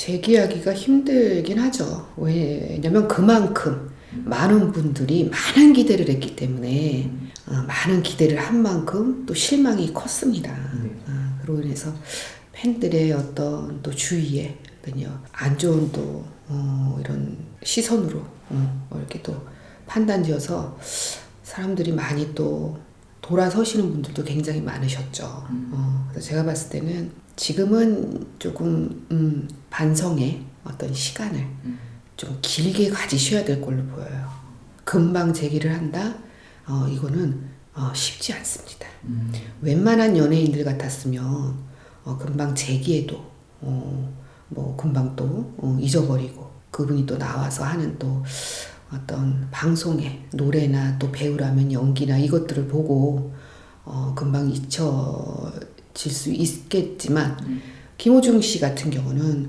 재기하기가 힘들긴 하죠. 왜냐면 그만큼 많은 분들이 많은 기대를 했기 때문에 어, 많은 기대를 한 만큼 또 실망이 컸습니다. 네. 어, 그로 인해서 팬들의 어떤 또 주위에 안 좋은 또 어, 이런 시선으로 어, 이렇게 또 판단지어서 사람들이 많이 또 돌아서시는 분들도 굉장히 많으셨죠. 어, 제가 봤을 때는 지금은 조금 음, 반성의 어떤 시간을 좀 길게 가지셔야 될 걸로 보여요. 금방 재기를 한다? 어, 이거는 어, 쉽지 않습니다. 음. 웬만한 연예인들 같았으면 어, 금방 재기해도 어, 뭐 금방 또 어, 잊어버리고 그분이 또 나와서 하는 또 어떤 방송에 노래나 또 배우라면 연기나 이것들을 보고 어, 금방 잊혀 질 수 있겠지만 김호중 씨 같은 경우는